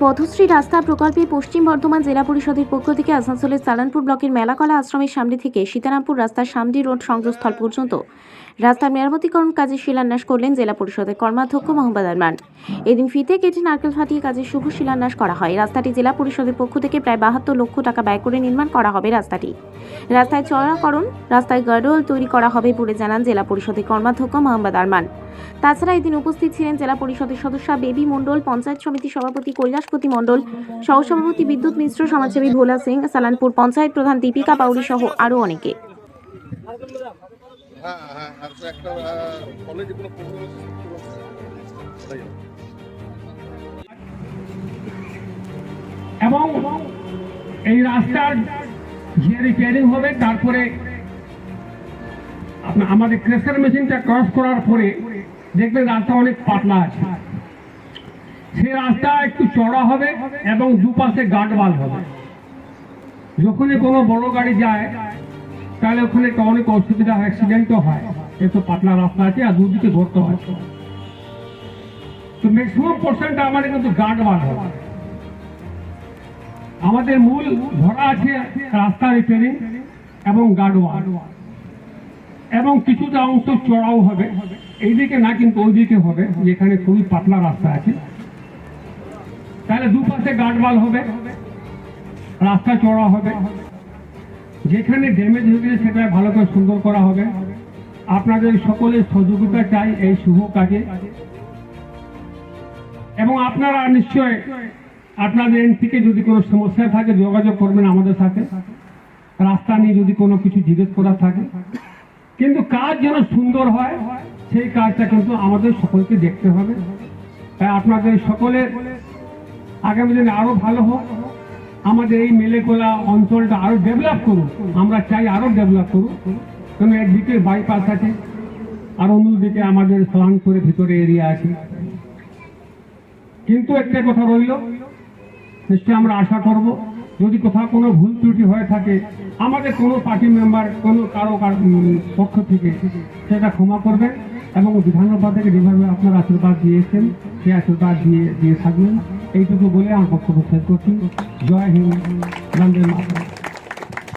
পথশ্রী রাস্তা প্রকল্পে পশ্চিম বর্ধমান জেলা পরিষদের পক্ষ থেকে আসানসোলের সালানপুর ব্লকের মেলাকলা আশ্রমের সামনে থেকে সীতারামপুর রাস্তার সামডি রোড সংযোগস্থল পর্যন্ত। রাস্তার মেরামতিকরণ কাজে শিলান্যাস করলেন জেলা পরিষদের কর্মাধ্যক্ষ মোহাম্মদ আরমান। এদিন ফিতে কেটে নারকেল ফাটিয়ে কাজের শুভ শিলান্যাস করা হয়। রাস্তাটি জেলা পরিষদের পক্ষ থেকে প্রায় বাহাত্তর লক্ষ টাকা ব্যয় করে নির্মাণ করা হবে রাস্তাটি। রাস্তায় চড়াকরণ রাস্তায় গার্ডওয়াল তৈরি করা হবে বলে জানান জেলা পরিষদের কর্মাধ্যক্ষ মোহাম্মদ আরমান। তাছাড়া এদিন উপস্থিত ছিলেন জেলা পরিষদের সদস্য বেবি মণ্ডল, পঞ্চায়েত সমিতি সভাপতি কৈলাসপতি মণ্ডল, সহসভাপতি বিদ্যুৎ মিশ্র, সমাজসেবী ভোলা সিং, সালানপুর পঞ্চায়েত প্রধান দীপিকা পাউরি সহ আরও অনেকে। হ্যাঁ হ্যাঁ এবং এই রাস্তার যে রিপেয়ারিং হবে, তারপরে আমাদের ক্রেশার মেশিনটা ক্রস করার পরে দেখবেন রাস্তা অনেক পাতলা আছে। সেই রাস্তা একটু চড়া হবে এবং দুপাশে গার্ডওয়াল হবে। যখনই কোনো বড় গাড়ি যায় তাহলে ওখানে একটা অনেক অসুবিধা অ্যাক্সিডেন্টও হয়। এত পাতলা রাস্তা আছে, আর দুদিকে ধরতে হয়। তো ম্যাক্সিমাম পার্সেন্ট আমাদের কিন্তু গার্ডওয়াল হবে আমাদের মূল ধরা আছে রাস্তা রিপেয়ারিং এবং গার্ডওয়াল এবং কিছুটা অংশ চড়াও হবে। এইদিকে না, কিন্তু ওইদিকে হবে যেখানে খুবই পাতলা রাস্তা আছে। তাহলে দুপাশে গার্ডওয়াল হবে। রাস্তা চড়া হবে। যেখানে ড্যামেজ হয়ে গেছে সেটা ভালো করে সুন্দর করা হবে। আপনাদের সকলের সহযোগিতা চাই এই শুভ কাজে। এবং আপনারা নিশ্চয় আপনাদের এন থেকে যদি কোনো সমস্যা থাকে, যোগাযোগ করবেন আমাদের সাথে। রাস্তা নিয়ে যদি কোনো কিছু জিজ্ঞেস করার থাকে। কিন্তু কাজ যেন সুন্দর হয়, সেই কাজটা কিন্তু আমাদের সকলকে দেখতে হবে। তাই আপনাদের সকলের আগামী দিনে আরও ভালো হোক। আমাদের এই মেলেকোলা অঞ্চলটা আরও ডেভেলপ করুক। আমরা চাই আরও ডেভেলপ করুক। কারণ একদিকে বাইপাস আছে, আর অন্যদিকে আমাদের করে ভিতরে এরিয়া আছে। কিন্তু একটা কথা রইল, নিশ্চয়ই আমরা আশা করব, যদি কোথাও কোনো ভুল ত্রুটি হয়ে থাকে, আমাদের কোনো পার্টি মেম্বার কোনো কারও পক্ষ থেকে সেটা ক্ষমা করবে এবং বিধানসভা থেকে যেভাবে আপনারা আশীর্বাদ দিয়েছেন, সেই আশীর্বাদ দিয়ে দিয়ে থাকবেন। এইটুকু বলে আমার বক্তব্য শেষ করছি। জয় হিন্দ বন্দে মাতরম।